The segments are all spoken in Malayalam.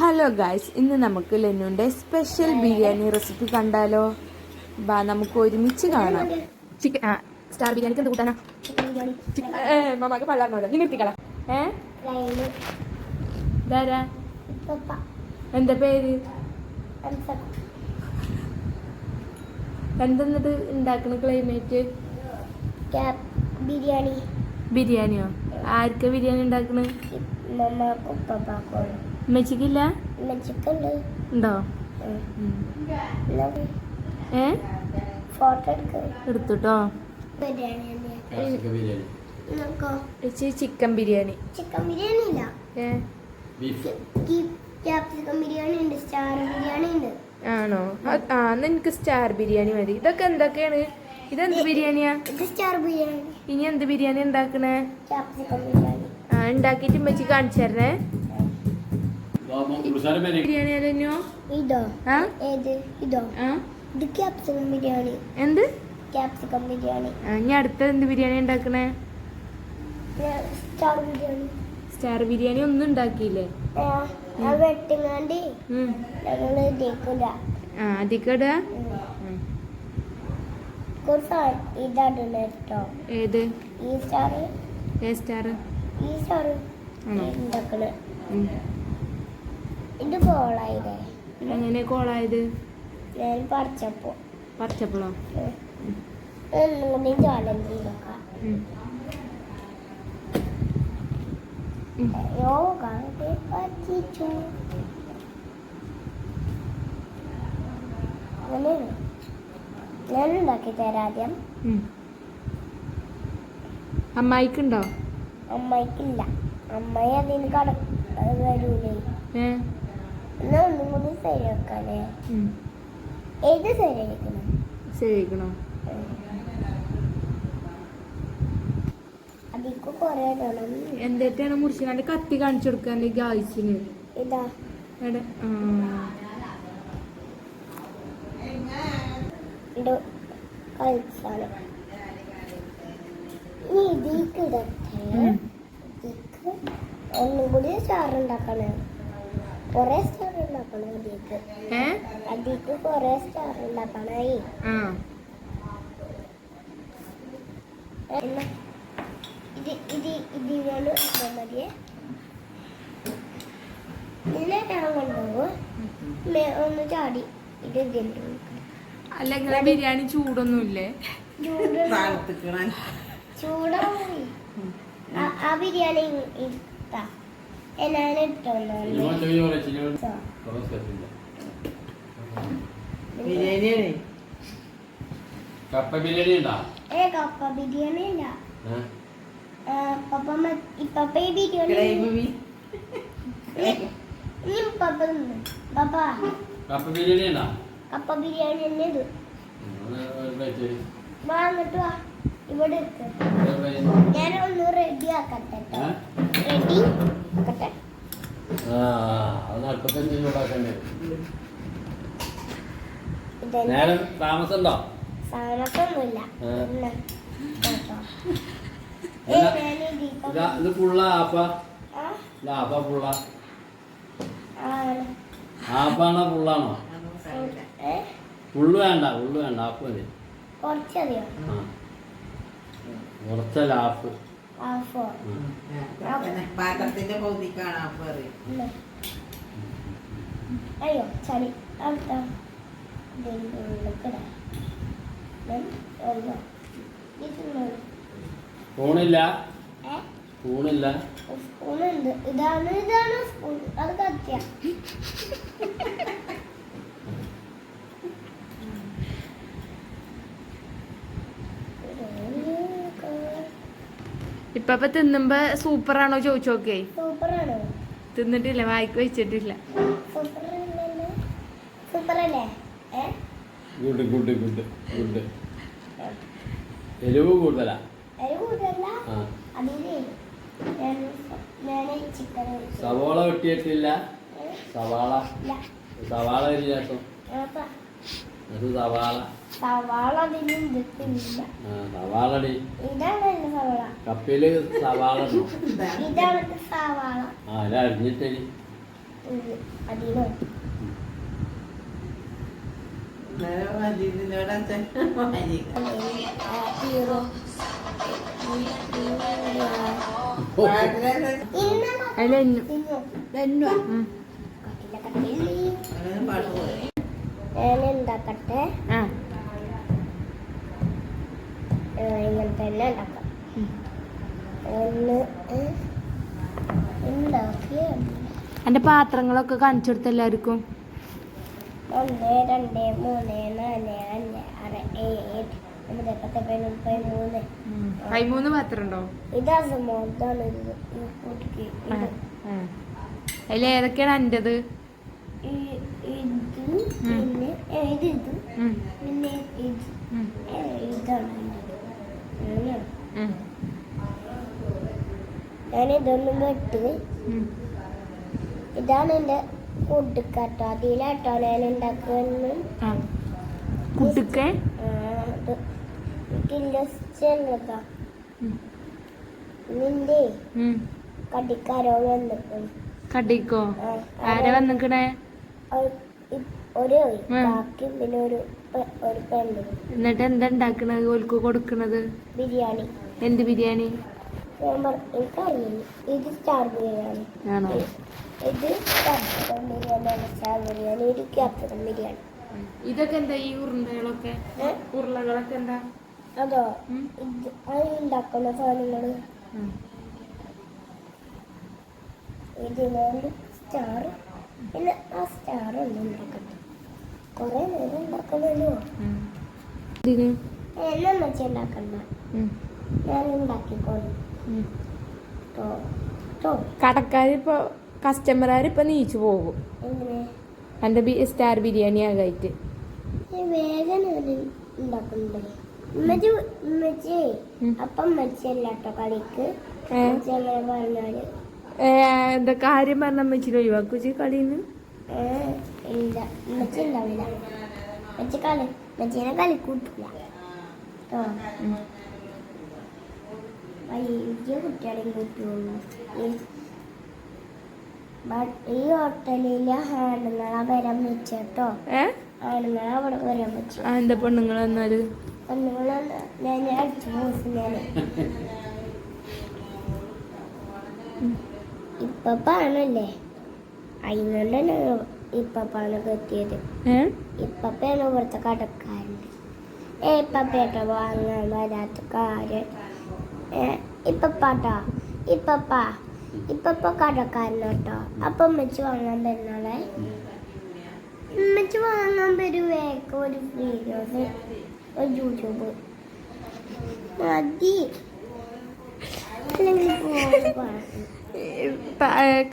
ഹലോ ഗായ്സ് ഇന്ന് നമുക്ക് ലെന്നുന്റെ സ്പെഷ്യൽ ബിരിയാണി റെസിപ്പി കണ്ടാലോ? ബാ നമുക്ക് ഒരുമിച്ച് കാണാം. ചിക്കൻ ആ സ്റ്റാർ ബിരിയാണിക്ക് എന്ത് കൂട്ടാനാ? പള്ളാർന്നോട് നീ നിർത്തിക്കളാ ഏ? ലൈന് എന്താ പേര്? എന്തെന്നത് ഉണ്ടാക്കണ ക്ലൈമേറ്റ് ക്യാപ് ബിരിയാണി. ബിരിയാണിയോ? ആർക്കാ ബിരിയാണി ഉണ്ടാക്കണ? ഉമ്മച്ചിക്കില്ല ഉണ്ട്. ഏ? എടുക്ക്. എടുത്തുട്ടോ? ചിക്കൻ ബിരിയാണി. ചിക്കൻ ബിരിയാണി ഇല്ല? ഏ? ബീഫ് ക്യാപ്സിക്കം ബിരിയാണി ഉണ്ട് സ്റ്റാർ ബിരിയാണി ഉണ്ട്. ആണോ? ആ എനിക്ക് സ്റ്റാർ ബിരിയാണി മതി. ഇതൊക്കെ എന്തൊക്കെയാണ്? ഇതെന്ത് ബിരിയാണിയാ? ഇത് സ്റ്റാർ ബിരിയാണി. ഇനി എന്ത് ബിരിയാണി ഉണ്ടാക്കണേ? ക്യാപ്സിക്കം ബിരിയാണി. ആ ഉണ്ടാക്കിയിട്ട് ഉമ്മച്ചി കാണിച്ചു തരണേ. എന്ത്? ക്യാപ്സിക്കം ബിരിയാണി. ആ, ഇനി അടുത്ത എന്ത് ബിരിയാണി ഉണ്ടാക്കണേ? സ്റ്റാർ ബിരിയാണി. സ്റ്റാർ ബിരിയാണി ഒന്നും ഉണ്ടാക്കിയില്ലേ? ഏത്? ഈ സ്റ്റാർ സ്റ്റാർ ഈ സ്റ്റാർ ഉണ്ടാക്കണ. ഇത് എങ്ങനെ കോളായത്? ഞാൻ പറിച്ചപ്പോ. പറിച്ചപ്പോഴോ ഒന്നും കൂടി ചാലഞ്ച് ചെയ്തോക്കാം ഉം. ഉം. അയ്യോ കാണട്ടെ പറ്റിച്ചു അങ്ങനെയാണ് ഞാൻ ഉണ്ടാക്കി തരാം ആദ്യം. ഉം. അമ്മായിക്കുണ്ടോ? അമ്മായിക്കില്ല. അമ്മയെ അതിന് കട വരൂലേ എന്നാ ഒന്നും കൂടി ശരിയാക്കാനേ ഉം. ഏത് ശരിയാക്കണം? ശരിക്കണോ അതിക്ക് കൊറേ ഇടണം എന്തൊക്കെയാണ് മുറിച്ചിനാണ്ട് കത്തി കാണിച്ചു കൊടുക്കാൻ ഗായ്സിന്? ഇതാ. എടെ ആ. ഇത് കളിച്ചാണ്. ഇനി ഇതിക്ക് ഇടട്ടെ ഉം. ഇതിക്ക് ഒന്നും കൂടി സ്റ്റാർ ഉണ്ടാക്കണേ കൊറേ സ്റ്റാർ ഉണ്ടാക്കണം അതിക്ക് അതിക്ക് കൊറേ സ്റ്റാർ ഉണ്ടാക്കണേ ഇത് ഇത് ഇതിനോട് ഇതാ മതിയേ. ഇതിനെ ഞാൻ കൊണ്ടുപോകും. ഒന്ന് ചാടി. ഇത് ഇതിന്റെ അല്ല നിങ്ങളെ ബിരിയാണി ചൂടൊന്നുമില്ലേ? ചൂട് ചൂടാ ആ- ആ ബിരിയാണി ഇട്ടാ നമസ്കാരമില്ല കപ്പ ബിരിയാണി ഉണ്ടാ? ഏ കപ്പ ബിരിയാണി ആ, പപ്പ ഇപ്പപ്പ ബിരിയാണി പപ്പ പപ്പ കപ്പ ബിരിയാണി ഉണ്ടാ? കപ്പ ബിരിയാണി തന്നെ ഇത്. വാ അങ്ങോട്ട് വാ. ഇവിടെ. ഞാൻ ഒന്ന് റെഡി ആക്കട്ടെ ട്ടോ. റെഡി. ആക്കട്ടെ നേരം താമസം ഉണ്ടോ സാധനമൊന്നുമില്ല ആ. പിന്നെ കേട്ടോ. ഏ ഇല്ല. ഞാൻ ഇതിപ്പോ ഇത് ഫുള്ള ആപ്പ. ആപ്പ ഫുള്ള ആപ്പാണോ ഫുള്ളാണോ ഫുള്ള് വേണ്ട ഫുള്ള് വേണ്ട ആപ്പ് മതി. കുറച്ചല്ല ആപ്പ്. പാത്രത്തിന്റെ പൗതിക്കാണ് അപ്പൊ അറിയും. ഇല്ല. അയ്യോ ചളി. അടുത്ത. സ്പൂണില്ല. സ്പൂണില്ല. സ്പൂണുണ്ട്. ഇതാണ് ഇതാണ് സ്പൂൺ. അത് കത്തിയ. ഇപ്പൊ തിന്നുമ്പോ സൂപ്പറാണോ ചോദിച്ചു നോക്കേ സൂപ്പറാണോ. തിന്നിട്ടില്ല വായിക്ക് വെച്ചിട്ടില്ല. Good good good good. എരിവ് കൂടുതലാ? സവാള വെട്ടിയിട്ടില്ല? സവാള? ഇല്ല. സവാള ഒരു ശേഷം അത് സവാള. സവാള സവാളടി ഇതാണ് സവാള. ആ അല്ല കട്ടിൽ അങ്ങനെ പാട്ട് പോയി? ആ, ഇങ്ങനെ തന്നെ ഉണ്ടാക്കാം. ഒന്ന് ഉണ്ടാക്കി എന്റെ പാത്രങ്ങളൊക്കെ കാണിച്ചു കൊടുത്ത എല്ലാവർക്കും? ഒന്ന് രണ്ട് മൂന്ന് നാല് അഞ്ച് ആറ് ഏഴ് ഒമ്പത് പത്ത് പതിനൊന്ന് പതിമൂന്ന് പതിമൂന്ന് പാത്രം ഉണ്ടോ ഇതാ സംഭവം ഇതാണ് ഇത് ഈ കുട്ടിക്ക് ഇത്. അതിൽ ഏതൊക്കെയാണ് എന്റെത് ഇത് പിന്നെ എഴുതും. പിന്നെ. അങ്ങനെയാണ് ഞാൻ ഇതൊന്നും വെട്ട്. ഇതാണ് എന്റെ കുട്ടിക്കാട്ടോ അതിലാട്ടോ ഞാൻ ചെല്ലതാ നിന്റെ കടിക്കാരോ വന്നിട്ടുണ്ട് കടിക്കോ? ആരാ വന്നിക്കണേ? ഒരു- കാക്കും പിന്നെ ഒരു ഒരു പെണ്ണും. എന്നിട്ട് എന്താ ഉണ്ടാക്കണത്? ഓൽക്ക് കൊടുക്കണത്? ബിരിയാണി. എന്ത് ബിരിയാണി? എനിക്കറിയില്ല. ഇത് സ്റ്റാർ ബിരിയാണി. ആണോ? ഇത് ബിരിയാണി സ്റ്റാർ ബിരിയാണി ബിരിയാണി. ഇതൊക്കെ എന്താ ഈ ഉരുണ്ടകളൊക്കെ ഉരുളകളൊക്കെ എന്താ? അതോ? ഉം. ഇത് അത് ഉണ്ടാക്കുന്ന സാധനങ്ങൾ. ഇതിനോട് സ്റ്റാർ പിന്നെ ആ സ്റ്റാർ ഒന്ന് ഉണ്ടാക്കട്ടെ കുറെ നേരം ഉണ്ടാക്കുന്നല്ലോ എന്നെ വെച്ച് ഉണ്ടാക്കണ്ട. ഞാൻ ഉണ്ടാക്കിക്കോളും. കടക്കാരിപ്പോ കസ്റ്റമർമാരിപ്പോ നീച്ചു പോകും. എന്റെ സ്റ്റാർ ബിരിയാണി ആകായിട്ട്. വേഗം ഉണ്ടാക്കുന്നുണ്ട് ഉമ്മച്ചി ഉമ്മച്ചി അപ്പം മച്ചല്ലാട്ടോ കളിക്ക്. പറഞ്ഞാൽ. എന്താ കാര്യം പറഞ്ഞ അമ്മച്ചിന് ഒഴിവാക്കുച്ചി കളിന്ന്? ഏ, ഇല്ല. ഉമ്മച്ചി ഉണ്ടാവില്ല ഉമ്മച്ചി കളി ഉമ്മച്ചീനെ കളി കൂട്ടില്ല കേട്ടോ വലിയ കുട്ടികളെയും കൂട്ടുള്ളൂ. ഈ ഹോട്ടലിലെ ആണുങ്ങളെ വരാൻ വെച്ചോ ആണുങ്ങളെ അവിടെ വരാൻ വെച്ചു എന്താ പെണ്ണുങ്ങൾ വന്നാൽ? പെണ്ണുങ്ങൾ ഞാൻ അടിച്ചു മോശം ഞാൻ ഇപ്പപ്പാണല്ലേ അതിനുകൊണ്ടാണ് ഇപ്പപ്പാനൊക്കെ എത്തിയത് ഇപ്പപ്പയാണ് ഇവിടുത്തെ കടക്കാരൻ. ഏ ഇപ്പപ്പേട്ടോ വാങ്ങാൻ വരാത്ത കാര്യം. ഇപ്പപ്പാട്ടോ ഇപ്പപ്പ ഇപ്പപ്പ കടക്കാരനോട്ടോ. അപ്പൊ ഉമ്മച്ച് വാങ്ങാൻ വരുന്നോളെ ഉമ്മച്ച് വാങ്ങാൻ വരുവേക്ക് ഒരു വീഡിയോസ് ഒരു യൂട്യൂബ് മതി. അല്ലെങ്കിൽ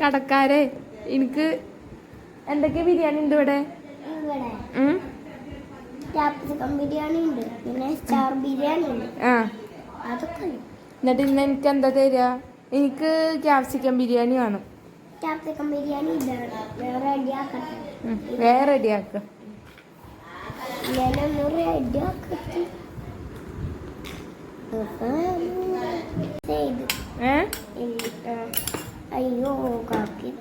കടക്കാരെ എനിക്ക് എന്തൊക്കെ ബിരിയാണി ഉണ്ട് ഇവിടെ? ബിരിയാണി ഉണ്ട് പിന്നെ സ്റ്റാർ ബിരിയാണി ഉണ്ട്. ആ. അതൊക്കെ എന്നിട്ട് ഇന്ന് എനിക്ക് എന്താ തരിക? എനിക്ക് ക്യാപ്സിക്കം ബിരിയാണി വേണം. ക്യാപ്സിക്കം ബിരിയാണി വേറെ റെഡിയാക്കാം ഞാനൊന്ന് റെഡിയാക്കട്ടെ അയ്യോ കാക്കി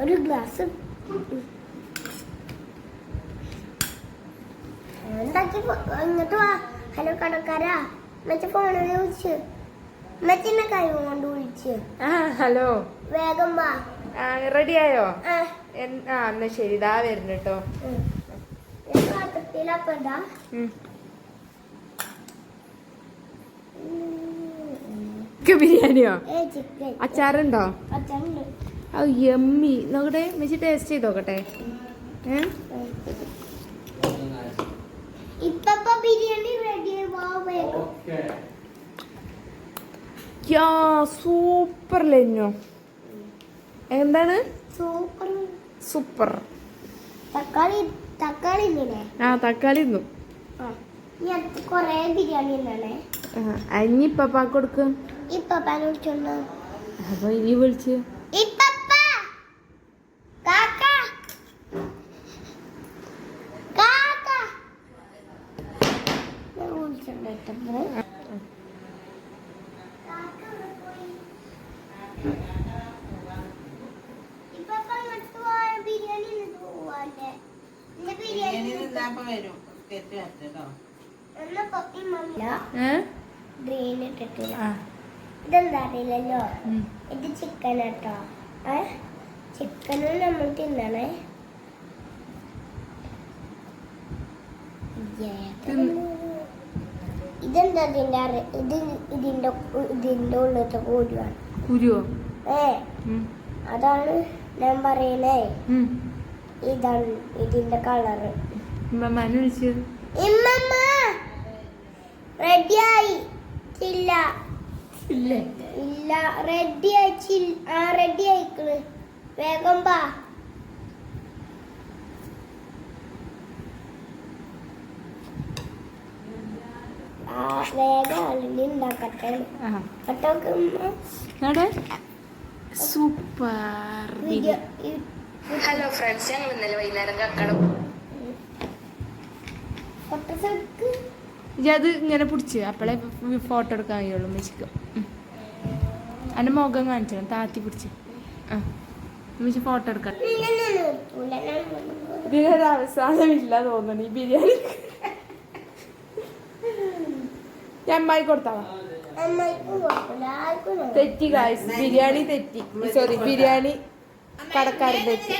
ഒരു ഗ്ലാസ്. എന്താക്കി ഇങ്ങോട്ട് വാ. ഹലോ കടക്കാരാ. മറ്റേ ഫോണിൽ വിളിച്ച്. മറ്റേ കൈ കൊണ്ട് വിളിച്ച്. ഹലോ. വേഗം വാ. റെഡിയായോ ആ. എന്നാ ശരി. ഇതാ വരുന്നു കേട്ടോ ബിരിയാണിയോ? ഏ ചിക്കൻ. അച്ചാറുണ്ടോ? അച്ഛനുണ്ട് ആ യമ്മി. നോക്കട്ടെ മെച്ചി ടേസ്റ്റ് ചെയ്ത് നോക്കട്ടെ. സൂപ്പർ ലെഞ്ഞോ എന്താണ്? സൂപ്പർ. സൂപ്പർ. തക്കാളി തക്കാളി ആ തക്കാളി കൊറേ ബിരിയാണി അഞ്ഞി പപ്പാ കൊടുക്കും. അപ്പൊ ഇനി വിളിച്ച്. ഇപ്പപ്പ കാക്ക കാക്ക ഞാൻ വിളിച്ചോണ്ട് ഇട്ടപ്പോ കാക്ക ഇവിടെ ഇപ്പൊ ഇപ്പൊ അങ്ങോട്ട് പോവാ, ബിരിയാണി ഇന്നിട്ട് പോവാല്ലേ ഇന്ന് ബിരിയാണി ബിരിയാണി തിന്നാപ്പ വരും കെട്ടി വെച്ചോ എന്നപ്പോ ഇമ്മ ഏ ഗ്രീൻ ഇട്ടിട്ടില്ല ഇതെന്താ അറിയില്ലല്ലോ. ഇത് ചിക്കൻ കേട്ടോ ചിക്കനും നമ്മൾ തിന്നണേ. ഇതെന്താ ഇതിന്റെ അറി- ഇത് ഇതിന്റെ ഇതിന്റെ ഉള്ളിലത്തെ കുരുവാണ്. കുരുവോ? ഏ? അതാണ് ഞാൻ പറയണേ. ഇതാണ് ഇതിന്റെ കളറ്. ഉമ്മമ്മാനെ വിളിച്ചു ഇമ്മമ്മ റെഡിയായി ഇല്ല? ഇല്ല ഇല്ല റെഡി ആ റെഡി ആയിക്കണ്. വേഗം അട്ടോക്ക് സൂപ്പർ ഹലോ ഫ്രണ്ട്സ് ഞങ്ങൾ ഇന്നലെ വൈകുന്നേരം കക്കണം അത് ഇങ്ങനെ പിടിച്ച് അപ്പോഴേ ഫോട്ടോ എടുക്കാൻ കഴിയുള്ളൂ ഉമ്മച്ചിക്ക്. എന്റെ മുഖം കാണിച്ചു താത്തി പിടിച്ച്. ആ. ഫോട്ടോ എടുക്കാം. ഇതിനൊരു അവസാനമില്ല തോന്നണ ഈ ബിരിയാണി. ഞാൻ അമ്മായി കൊടുക്കൂല തെറ്റി ഗായ്സ് ബിരിയാണി തെറ്റി. സോറി ബിരിയാണി കടക്കാരൻ തെറ്റി.